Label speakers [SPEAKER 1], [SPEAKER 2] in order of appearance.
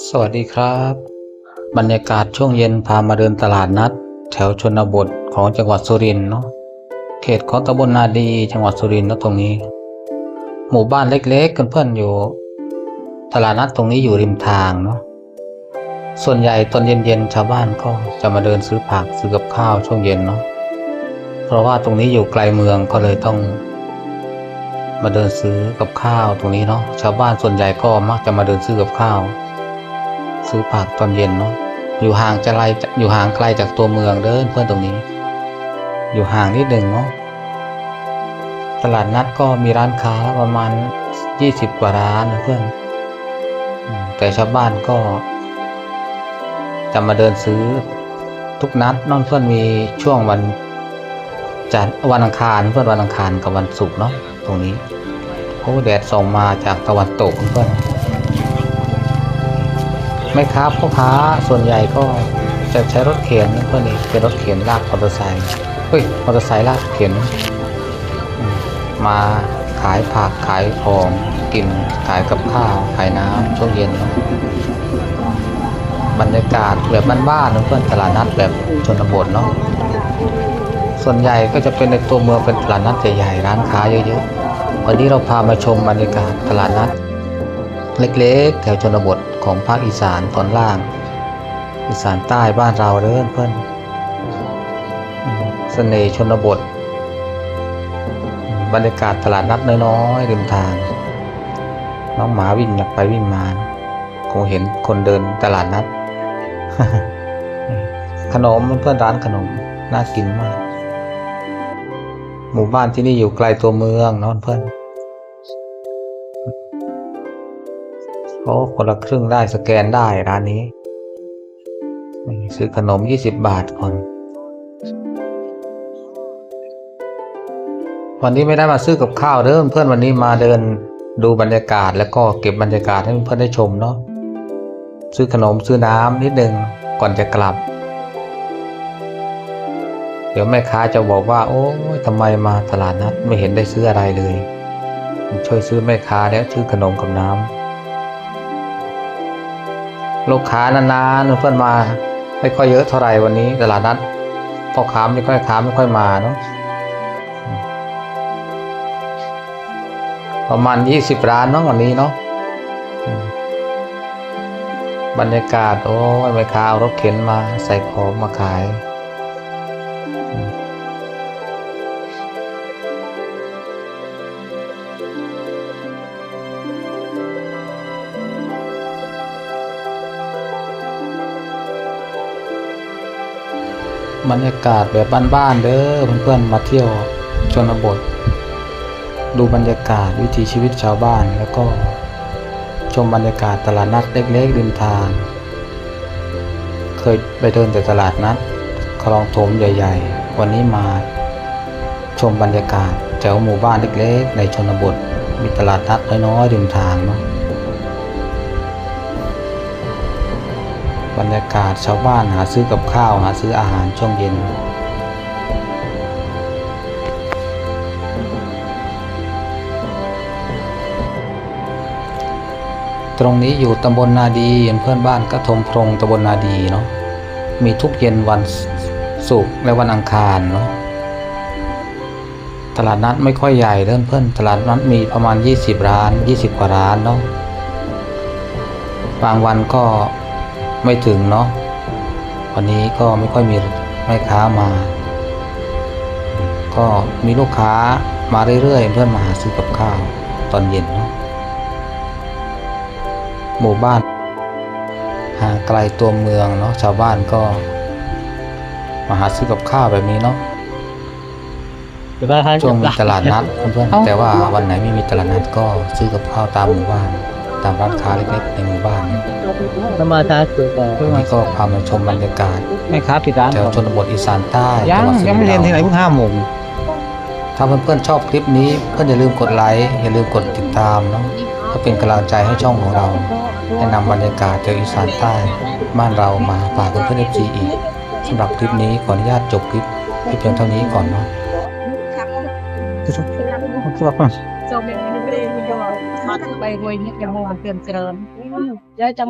[SPEAKER 1] สวัสดีครับ บรรยากาศช่วงเย็นพามาเดินตลาดนัด แถวชนบทของจังหวัดสุรินทร์เนาะเขตของตำบลนาดีจังหวัดสุรินทร์เนาะตรงนี้ หมู่บ้านเล็กๆกันเพื่อนอยู่ ตลาดนัดตรงนี้อยู่ริมทางเนาะส่วนใหญ่ตอนเย็นๆชาวบ้านก็จะมาเดินซื้อผักซื้อกับข้าวช่วงเย็นเนาะเพราะว่าตรงนี้อยู่ไกลเมืองก็เลยต้อง มาเดินซื้อกับข้าวตรงนี้เนาะชาวบ้านส่วนใหญ่ก็มักจะมาเดินซื้อกับข้าว ซื้อผักตอนเย็นเนาะอยู่ห่างจะไกลอยู่ห่างไกลจากตัวเมืองเดินเพื่อนตรงนี้ อยู่ห่างนิดหนึ่งเนาะตลาดนัดก็มีร้านค้าประมาณยี่สิบกว่าร้านนะเพื่อนแต่ชาวบ้านก็ จะมาเดินซื้อทุกนัดน้องเพื่อนมีช่วงวันจันทร์วันอังคารเพื่อนวันอังคารกับวันศุกร์เนาะตรงนี้โอ้แดดส่องมาจากตะวันตกเพื่อน แม่ค้าพ่อค้าส่วนใหญ่ก็จะใช้รถเข็นเพื่อนี่เป็นรถเข็นลากมอเตอร์ไซค์เฮ้ยมอเตอร์ไซค์ลากเข็น มาขายผักขายของกินขายกับข้าวขายน้ำช่วงเย็นบรรยากาศแบบบ้านๆนะเพื่อนตลาดนัดแบบชนบทเนาะส่วนใหญ่ก็จะเป็นในตัวเมืองเป็นตลาดนัดใหญ่ๆร้านค้าเยอะๆวันนี้เราพามาชมบรรยากาศตลาดนัด เล็กๆ แถวชนบทของภาคอีสานตอนล่าง อีสานใต้บ้านเราเด้อเพื่อนเสน่ห์ชนบท บรรยากาศตลาดนัดน้อยๆริมทาง น้องหมาวิ่งอยากไปวิ่งมา คงเห็นคนเดินตลาดนัด ขนมเพื่อนร้านขนม น่ากินมาก หมู่บ้านที่นี่อยู่ไกลตัวเมืองเนอนเพื่อน โอ้คนละครึ่งได้สแกนได้ร้านนี้ ซื้อขนมยี่สิบบาทก่อน วันนี้ไม่ได้มาซื้อกับข้าวเด้อเพื่อนวันนี้มาเดินดูบรรยากาศแล้วก็เก็บบรรยากาศให้เพื่อนได้ชมเนาะซื้อขนมซื้อน้ำนิดนึงก่อนจะกลับ เดี๋ยวแม่ค้าจะบอกว่า โอ้ยทำไมมาตลาดนัดไม่เห็นได้ซื้ออะไรเลย ช่วยซื้อแม่ค้าแล้วซื้อขนมกับน้ำ ลูกค้านานๆเพื่อนมาไม่ค่อยเยอะเท่าไหร่วันนี้ตลาดนัดพ่อค้าไม่ค่อยค้าไม่ค่อยมาเนาะประมาณยี่สิบร้านเนาะวันนี้เนาะบรรยากาศโอ้ยแม่ค้าเอารถเข็นมาใส่ของมาขาย บรรยากาศแบบบ้านๆเด้อเพื่อนๆมาเที่ยวชนบท ดูบรรยากาศวิถีชีวิตชาวบ้านแล้วก็ชมบรรยากาศตลาดนัดเล็กๆริมทาง เคยไปเดินแต่ตลาดนัดคลองถมใหญ่ ๆ วันนี้มาชมบรรยากาศแถวหมู่บ้านเล็กๆ ในชนบท มีตลาดนัดน้อยๆริมทางเนาะ บรรยากาศชาวบ้านหาซื้อกับข้าวหาซื้ออาหารช่วงเย็น ตรงนี้อยู่ตำบลนาดีเพื่อนบ้านกระทมพรงตำบลนาดีเนาะมีทุกเย็นวันศุกร์และวันอังคารเนาะตลาดนัดไม่ค่อยใหญ่เพื่อนเพื่อนตลาดนัดมีประมาณ 20 ร้าน 20 กว่าร้านเนาะบางวันก็ ไม่ถึงเนาะวันนี้ก็ไม่ค่อยมีแม่ค้ามา ก็มีลูกค้ามาเรื่อยๆ เพื่อนมาหาซื้อกับข้าวตอนเย็นเนาะหมู่บ้านห่างไกลตัวเมืองเนาะชาวบ้านก็ มาหาซื้อกับข้าวแบบนี้เนาะช่วงมีตลาดนัดเพื่อนๆแต่ว่าวันไหนไม่มีตลาดนัดก็ซื้อกับข้าวตามหมู่บ้าน ตามร้านค้าเล็กๆในหมู่บ้านเนอะ
[SPEAKER 2] สมาทาคือก่อน
[SPEAKER 1] วันนี้ก็พามาชมบรรยากาศ
[SPEAKER 2] แม่ค้าปิดร้าน
[SPEAKER 1] แถวชนบทอีสานใต้
[SPEAKER 2] ยั
[SPEAKER 1] จั
[SPEAKER 2] ง
[SPEAKER 1] งหวัดสุ
[SPEAKER 2] ยังไม่เรียนที่ไหนเพิ่งห้าโมง
[SPEAKER 1] ถ้าเพื่อนๆชอบคลิปนี้เพื่อนอย่าลืมกดไลค์อย่าลืมกดติดตามเนาะเพื่อเป็นกำลังใจให้ช่องของเราให้นำบรรยากาศจากอีสานใต้ บ้านเรามาฝากเพื่อนๆเอฟซีอีกสำหรับคลิปนี้ขออนุญาตจบคลิปเพียงเท่านี้ก่อนเนาะ
[SPEAKER 3] จบไปรว 300នាក់យ៉ាងហោះអានច្រើនយាយចាំ